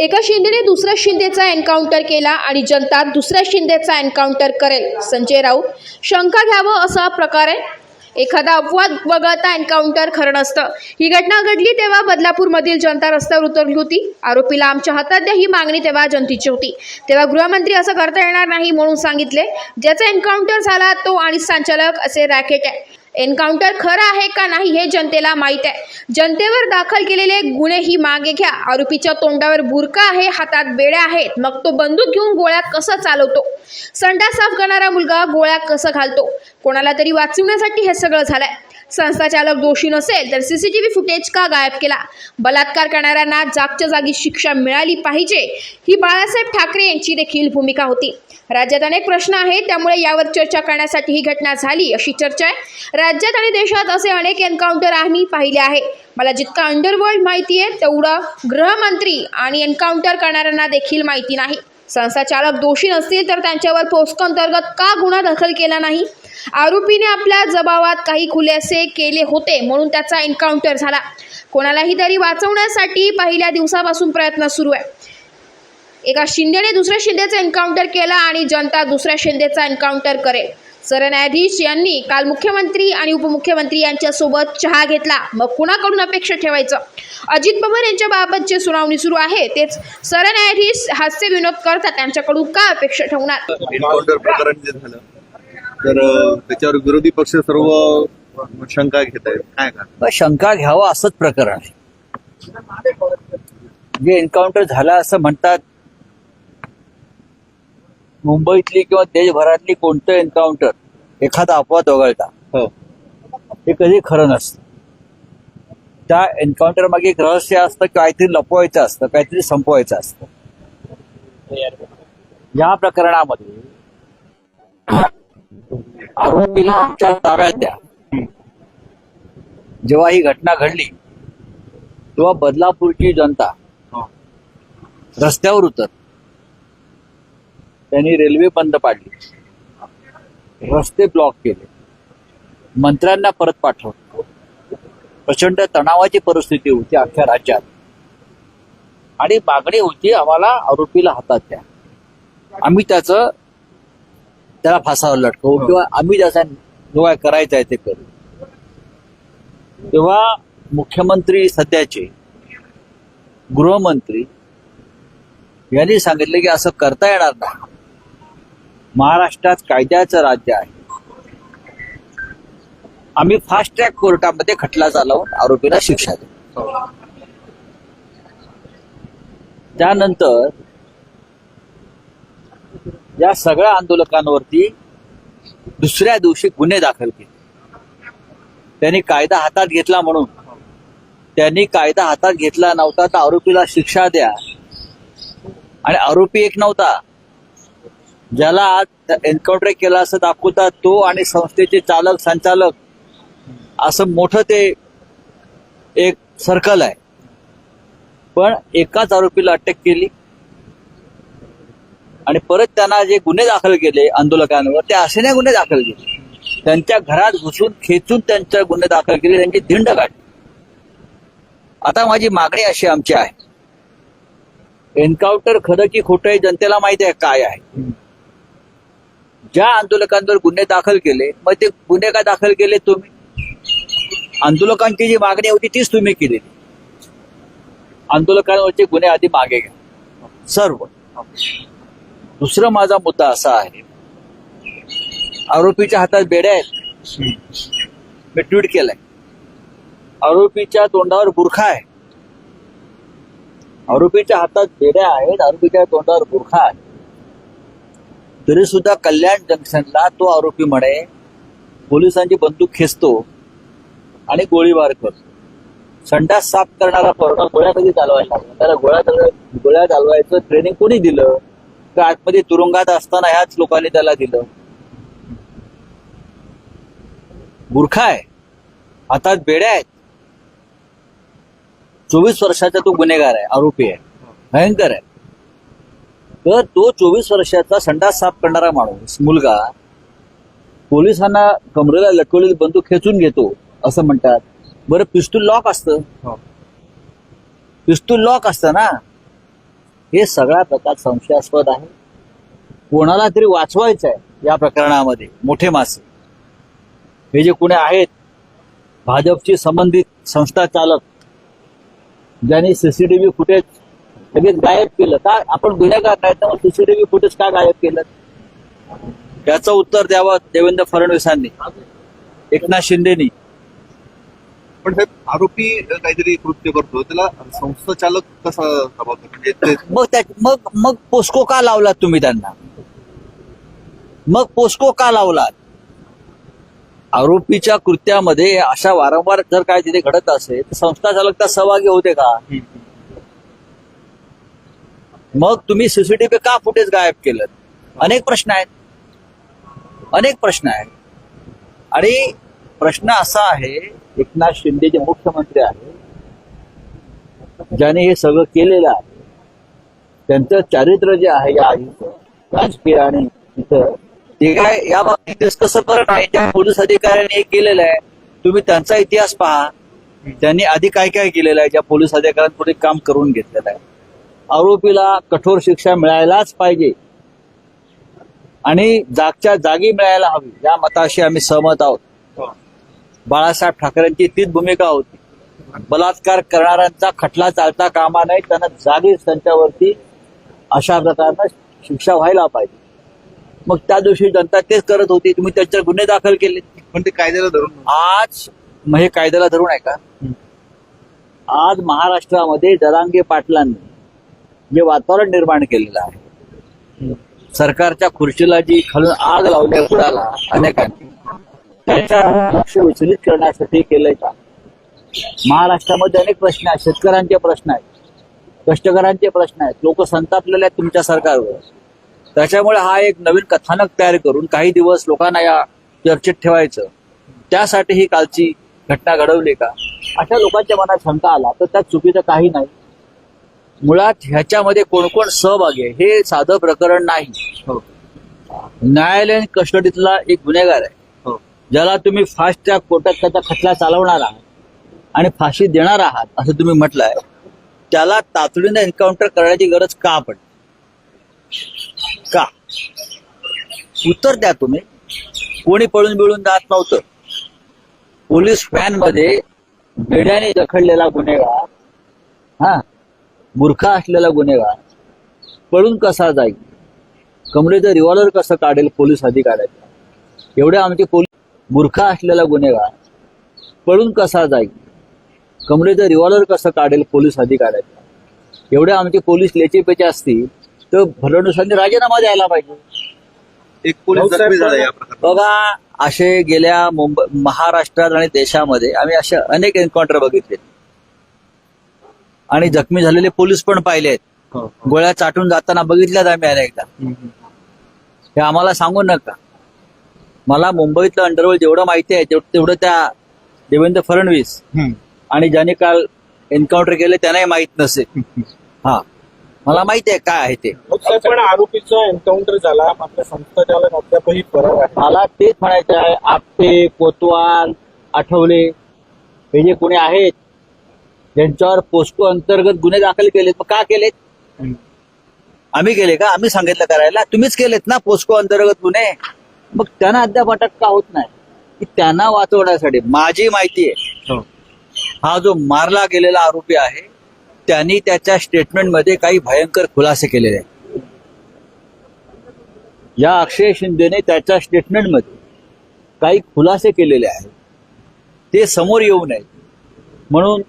एका शिंदेने दुसऱ्या शिंदेचा एन्काउंटर केला आणि जनता दुसऱ्या शिंदेचा एन्काउंटर करेल. संजय राऊत शंका घ्यावं असा प्रकार आहे. एखादा अपवाद वगळता एन्काउंटर खरं नसतं. ही घटना घडली तेव्हा बदलापूरमधील जनता रस्त्यावर उतरली होती. आरोपीला आमच्या हातात द्या ही मागणी तेव्हा जनतेची होती. तेव्हा गृहमंत्री असं करता येणार नाही म्हणून सांगितले. ज्याचा एन्काउंटर झाला तो आणि संचालक असे रॅकेट आहे. एन्काउंटर खरं आहे का नाही हे जनतेला माहीत आहे. जनतेवर दाखल केलेले गुन्हे ही मागे घ्या. आरोपीच्या तोंडावर बुरका आहे हातात बेड्या आहेत. मग तो बंदूक घेऊन गोळ्या कसा चालवतो? संडा साफ करणारा मुलगा गोळ्या कसं घालतो? कोणाला तरी वाचवण्यासाठी हे सगळं झालंय. संस्थाचालक दोषी नसेल तर सीसीटीव्ही फुटेज का गायब केला? बलात्कार करणाऱ्यांना जागच्या जागी शिक्षा मिळाली पाहिजे ही बाळासाहेब ठाकरे यांची देखील भूमिका होती. राज्यात अनेक प्रश्न आहेत त्यामुळे यावर चर्चा करण्यासाठी ही घटना झाली अशी चर्चा आहे. राज्यात आणि देशात असे अनेक एन्काउंटर आम्ही पाहिले आहे. मला जितका अंडरवर्ल्ड माहिती आहे तेवढं गृहमंत्री आणि एन्काउंटर करणाऱ्यांना देखील माहिती नाही. संस्थाचालक दोषी नसतील तर त्यांच्यावर पोस्को अंतर्गत का गुन्हा दाखल केला नाही? आरोपीने आपल्या जबाबात काही खुलासे केले होते म्हणून त्याचा एन्काउंटर झाला. कोणालाही तरी वाचवण्यासाठी पहिल्या दिवसापासून प्रयत्न सुरू आहे. एका शिंदेने दुसऱ्या शिंदेचा एन्काउंटर केला आणि जनता दुसऱ्या शिंदेचा एन्काउंटर करेल. सरन्यायाधीश यांनी काल मुख्यमंत्री आणि उपमुख्यमंत्री यांच्यासोबत चहा घेतला. मग कुणाकडून अपेक्षा ठेवायचं? अजित पवार यांच्याबाबत जे सुनावणी सुरू आहे. तेच सरन्यायाधीश हास्य विनोद करतात त्यांच्याकडून का अपेक्षा ठेवणार एन्काउंटर प्रकरण जे झालं तर त्याच्यावर विरोधी पक्ष सर्व शंका घेत आहेत. काय का शंका घ्यावं असंच प्रकरण आहे. जे एन्काउंटर झालं असं म्हणतात मुंबईतली किंवा देशभरातली कोणतं एन्काउंटर एखादा अपवाद वगळता हो. हे कधी खरं नसतं. त्या एन्काउंटर मागे एक रहस्य असतं काहीतरी लपवायचं असतं काहीतरी संपवायचं असतं. या प्रकरणामध्ये आरोपीला आमच्या ताब्यात द्या. जेव्हा ही घटना घडली तेव्हा बदलापूरची जनता हो. रस्त्यावर उतर त्यांनी रेल्वे बंद पाडली. रस्ते ब्लॉक केले. मंत्र्यांना परत पाठवलं. प्रचंड तणावाची परिस्थिती होती अख्ख्या राज्यात. आणि मागणी होती आम्हाला आरोपीला हातात द्या. आम्ही त्याचं त्याला फासावर लटकवू किंवा आम्ही त्याचा जो काय करायचा आहे ते करू. तेव्हा मुख्यमंत्री सध्याचे गृहमंत्री यांनी सांगितलं की असं करता येणार नाही. महाराष्ट्रात कायद्याचं राज्य आहे. आम्ही फास्ट ट्रॅक कोर्टामध्ये खटला चालवून आरोपीला शिक्षा देऊ. त्यानंतर या सगळ्या आंदोलकांवरती दुसऱ्या दिवशी गुन्हे दाखल केले. त्यांनी कायदा हातात घेतला म्हणून. त्यांनी कायदा हातात घेतला नव्हता तर आरोपीला शिक्षा द्या. आणि आरोपी एक नव्हता. ज्याला आज एन्काउंटर केला असं दाखवतात तो आणि संस्थेचे चालक संचालक असं मोठं ते एक सर्कल आहे. पण एकाच आरोपीला अटक केली. आणि परत त्यांना जे गुन्हे दाखल केले आंदोलकांवर ते असे नाही गुन्हे दाखल केले. त्यांच्या घरात घुसून खेचून त्यांच्या गुन्हे दाखल केले त्यांची धिंड काढली. आता माझी मागणी अशी आमची आहे. एन्काउंटर खरं की खोटं आहे जनतेला माहिती आहे काय आहे. ज्या आंदोलकांवर गुन्हे दाखल केले मग ते गुन्हे का दाखल केले तुम्ही? आंदोलकांची जी मागणी होती तीच तुम्ही केली आंदोलकांवरचे गुन्हे आधी मागे घ्या. सर्व. दुसरा माझा मुद्दा असा आहे. आरोपीच्या हातात बेड्या आहेत. मी ट्विट केलंय. आरोपीच्या तोंडावर बुरखा आहे. आरोपीच्या हातात बेड्या आहेत आरोपीच्या तोंडावर बुरखा आहे. तरी सुद्धा कल्याण जंक्शनला तो आरोपी म्हणे पोलिसांची बंदूक खेचतो आणि गोळीबार करतो. संडास साफ करणारा पोरगा गोळ्या कधी चालवायला लागला? त्याला गोळ्या गोळ्या चालवायचं ट्रेनिंग कोणी दिलं? का आतमध्ये तुरुंगात असताना ह्याच लोकांनी त्याला दिलं. बुरखा आहे. हातात बेड्या आहेत. चोवीस वर्षाचा तो गुन्हेगार आहे आरोपी आहे. भयंकर आहे. तर तो चोवीस वर्षाचा संडास साफ करणारा माणूस मुलगा पोलिसांना कमरेला लटकवलेली बंदूक खेचून घेतो असं म्हणतात. बरं पिस्तूल लॉक असतं. हो. पिस्तूल लॉक असतं ना? हे सगळा प्रकार संशयास्पद आहे. कोणाला तरी वाचवायचं आहे या प्रकरणामध्ये मोठे मासे. हे जे कोणी आहेत भाजपशी संबंधित संस्था चालक ज्यांनी सीसीटीव्ही फुटेज लगेच गायब केलं. का आपण गुन्हेगार नाही तर सीसीटीव्ही फुटेज का गायब केलं? त्याचं उत्तर द्यावं देवेंद्र फडणवीसांनी. एकनाथ शिंदेनी. पण साहेब आरोपी काहीतरी कृत्य करतो त्याला संस्था चालक कसा जबाबदार म्हणजे ते- मग त्या मग मग पोस्को का लावलात तुम्ही त्यांना? मग पोस्को का लावलात? आरोपीच्या कृत्यामध्ये अशा वारंवार जर काय तिथे घडत असेल तर संस्था चालक त्या सहभागी होते का? मग तुम्ही सीसीटीव्ही का फुटेज गायब केलं? अनेक प्रश्न आहेत. अनेक प्रश्न आहेत. आणि प्रश्न असा आहे एकनाथ शिंदे जे मुख्यमंत्री आहेत ज्याने हे सगळं केलेलं आहे त्यांचं चारित्र्य जे आहे या राजकीय आणि इथं ते काय या बाबतीत कसं करत आहे? त्या पोलीस अधिकाऱ्यांनी हे केलेलं आहे. तुम्ही त्यांचा इतिहास पहा. त्यांनी आधी काय काय केलेलं आहे? ज्या पोलीस अधिकाऱ्यांपुढे काम करून घेतलेलं आहे. आरोपीला कठोर शिक्षा मिळायलाच पाहिजे. आणि जागच्या जागी मिळायला हवी. या मताशी आम्ही सहमत आहोत. हो. बाळासाहेब ठाकरेंची तीच भूमिका होती. बलात्कार करणाऱ्यांचा खटला चालता कामा नये त्यांना जागीच त्यांच्यावरती अशा प्रकारनं शिक्षा व्हायला पाहिजे. मग त्या दिवशी जनता तेच करत होती तुम्ही त्याच्यावर गुन्हे दाखल केले. पण ते कायद्याला धरून आज मग हे कायद्याला धरून आहे का? आज महाराष्ट्रामध्ये जरांगे पाटलांनी जे वातावरण निर्माण केलेलं आहे सरकारच्या खुर्चीला जी खालून आग लावल्या कुणाला अनेकांनी त्याच्या लक्ष विचलित करण्यासाठी केलंय का? महाराष्ट्रामध्ये अनेक प्रश्न आहेत. शेतकऱ्यांचे प्रश्न आहेत. कष्टकऱ्यांचे प्रश्न आहेत. लोक संतापलेले आहेत तुमच्या सरकारवर. त्याच्यामुळे हा एक नवीन कथानक तयार करून काही दिवस लोकांना या चर्चेत ठेवायचं. त्यासाठी ही कालची घटना घडवली का? अशा लोकांच्या मनात शंका आला तर त्यात चुकीचं काही नाही. मुळात ह्याच्यामध्ये कोण कोण सहभागी आहे हे साधं प्रकरण नाही. हो. न्यायालयीन कस्टडीतला एक गुन्हेगार आहे. ज्याला तुम्ही फास्ट ट्रॅक कोर्टात त्याचा खटला चालवणार आहात आणि फाशी देणार आहात असं तुम्ही म्हटलंय त्याला तातडीने एन्काउंटर करण्याची गरज का पडते का? उत्तर द्या तुम्ही. कोणी पळून बिळून जात नव्हतं. पोलीस व्हॅनमध्ये बेड्याने जखडलेला गुन्हेगार हा मूर्खा असलेला गुन्हेगार पळून कसा जाईल? कमरेचं रिव्हॉल्वर कसं काढेल पोलीस अधिकाऱ्याचा? एवढे आमचे पोलीस मूर्खा असलेला गुन्हेगार पळून कसा जाईल? कमरेचं रिव्हॉल्वर कसं काढेल? पोलीस अधिकाऱ्याचा एवढे आमचे पोलीस लेचेपेचे असतील तर फडणवीसांनी राजीनामा द्यायला पाहिजे. एक पोलीस जखमी झाला या प्रकारात बघा असे गेल्या मुंबई महाराष्ट्रात आणि देशामध्ये आम्ही असे अनेक एन्काउंटर बघितले. आणि जखमी झालेले पोलीस पण पाहिले आहेत. हो गोळ्या चाटून जाताना बघितल्यात आम्ही अनेकदा. हे आम्हाला सांगू नका. मला मुंबईतलं अंडरवर्ल्ड जेवढं माहिती आहे तेवढं त्या देवेंद्र फडणवीस आणि ज्यांनी काल एन्काउंटर केले त्यांनाही माहीत नसेल. हा. मला माहिती आहे काय आहे ते. पण आरोपीचा एन्काउंटर झाला मात्र अद्यापही फरार आहे. मला तेच म्हणायचं आहे आपटे कोतवाल आठवले हे जे कोणी आहेत ज्यांच्यावर पोस्को अंतर्गत गुन्हे दाखल केलेत मग का केलेत? आम्ही केले का? आम्ही सांगितलं करायला. तुम्हीच केलेत ना पोस्को अंतर्गत गुन्हे? मग त्यांना अद्याप अटक का होत नाही? की त्यांना वाचवण्यासाठी. माझी माहिती आहे. हो. हा जो मारला गेलेला आरोपी आहे त्यांनी त्याच्या स्टेटमेंटमध्ये काही भयंकर खुलासे केलेले आहेत. या अक्षय शिंदेने त्याच्या स्टेटमेंटमध्ये काही खुलासे केलेले आहेत. ते समोर येऊ नयेत म्हणून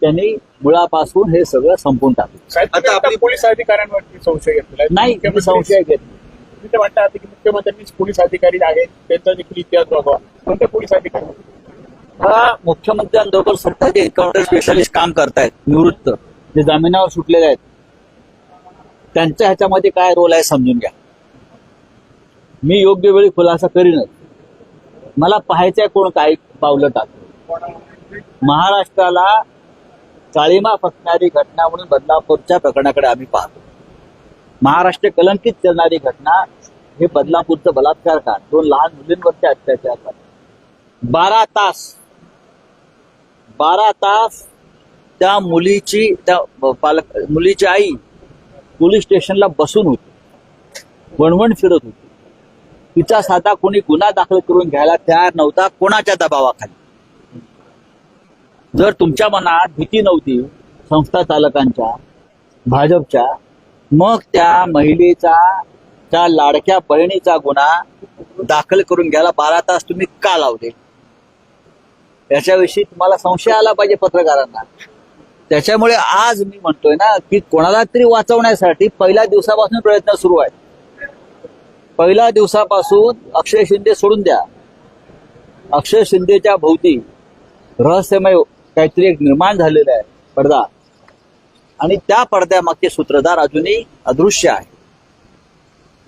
त्यांनी मुळापासून हे सगळं संपून टाकलं. आता आपली- पोलीस अधिकाऱ्यांवरती संशय घेतलेला आहे. नाही संशय घेत नाही. तुम्ही ते की मुख्यमंत्र्यांनीच पोलीस अधिकारी आहेत त्यांचा देखील इतिहास बघा कोणते पोलीस अधिकारी? हा मुख्यमंत्र्यांबरोबर सध्या जे एन्काउंटर स्पेशालिस्ट काम करतायत निवृत्त. जे जामिनावर सुटलेले आहेत त्यांच्या ह्याच्यामध्ये काय रोल आहे समजून घ्या. मी योग्य वेळी खुलासा करीनच. मला पाहायचंय कोण काय पावलं टाकतं महाराष्ट्राला काळीमा फसणारी घटना म्हणून बदलापूरच्या प्रकरणाकडे आम्ही पाहतो. महाराष्ट्र कलंकित करणारी घटना हे बदलापूरचं बलात्कार का? दोन लहान मुलींवरचे अत्याचार का? बारा तास बारा तास त्या मुलीची त्या पालक मुलीची आई पोलीस स्टेशनला बसून होती. वणवण फिरत होती. तिचा साधा कोणी गुन्हा दाखल करून घ्यायला तयार नव्हता कोणाच्या दबावाखाली? जर तुमच्या मनात भीती नव्हती संस्था चालकांच्या भाजपच्या मग त्या महिलेचा त्या लाडक्या बहिणीचा गुन्हा दाखल करून घ्यायला बारा तास तुम्ही का लावले? याच्याविषयी तुम्हाला संशय आला पाहिजे पत्रकारांना. त्याच्यामुळे आज मी म्हणतोय ना की कोणाला तरी वाचवण्यासाठी पहिल्या दिवसापासून प्रयत्न सुरू आहेत. पहिल्या दिवसापासून अक्षय शिंदे सोडून द्या. अक्षय शिंदेच्या भोवती रहस्यमय काहीतरी एक निर्माण झालेलं आहे. पडदा. आणि त्या पडद्यामागचे सूत्रधार अजूनही अदृश्य आहे.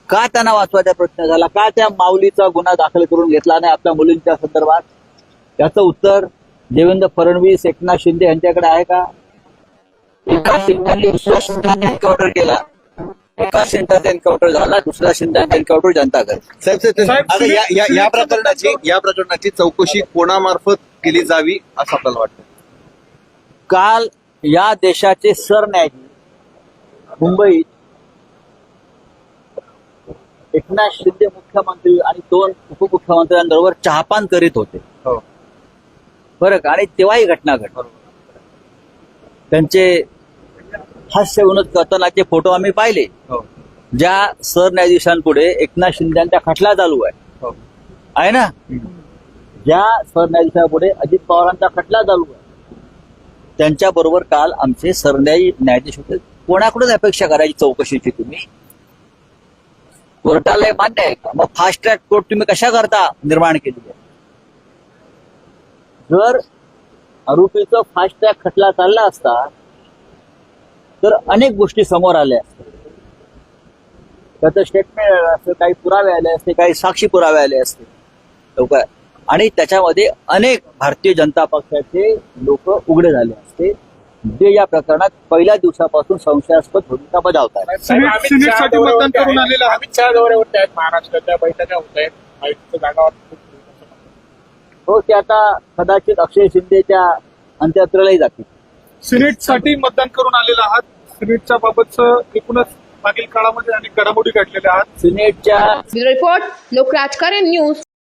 का त्यांना वाचवायचा प्रयत्न झाला? का त्या माऊलीचा गुन्हा दाखल करून घेतला नाही आपल्या मुलींच्या संदर्भात? याचं उत्तर देवेंद्र फडणवीस एकनाथ शिंदे यांच्याकडे आहे का? एका शिंद्यांनी दुसऱ्या शिंद्यांनी एन्काउंटर केला. एका शिंद्याचा एन्काउंटर झाला दुसऱ्या शिंद्याचा एन्काउंटर जनता करते. साहेब आता या- या- प्रकरणाची या प्रकरणाची चौकशी कोणामार्फत केली जावी असं आपल्याला वाटतं? काल या देशाचे सरन्यायाधीश मुंबईत एकनाथ शिंदे मुख्यमंत्री आणि दोन उपमुख्यमंत्र्यांबरोबर चहापान करीत होते. हो. बरं का आणि तेव्हा ही घटना घडली. त्यांचे हास्य विनोद करतानाचे फोटो आम्ही पाहिले. हो. ज्या सरन्यायाधीशांपुढे एकनाथ शिंदेचा खटला चालू आहे. हो. आहे ना? ज्या सरन्यायाधीशापुढे अजित पवारांचा खटला चालू आहे. त्यांच्या बरोबर काल आमचे सरन्यायी न्यायाधीश होते. कोणाकडून अपेक्षा करायची चौकशीची तुम्ही? कोर्टाला हे मान्य आहे का? मग फास्ट ट्रॅक कोर्ट तुम्ही कशा करता निर्माण केली आहे? जर आरोपीचा फास्ट ट्रॅक खटला चालला असता तर अनेक गोष्टी समोर आल्या त्याचं स्टेटमेंट आलं असतं काही पुरावे आले असते काही साक्षी पुरावे आले असते. लोक आणि त्याच्यामध्ये अनेक भारतीय जनता पक्षाचे लोक उघडे झाले असते. जे या प्रकरणात पहिल्या दिवसापासून संशयास्पद भूमिका बजावतात महाराष्ट्राच्या बैठका होत आहेत. हो ते आता कदाचित अक्षय शिंदेच्या अंत्ययात्रेलाही जातील. सिनेटसाठी मतदान करून आलेलं आहात. सिनेटच्या बाबतचं एकूणच मागील काळामध्ये अनेक घडामोडी घडलेल्या आहात. सिनेटच्या ब्युरो रिपोर्ट लोकराजकारण न्यूज.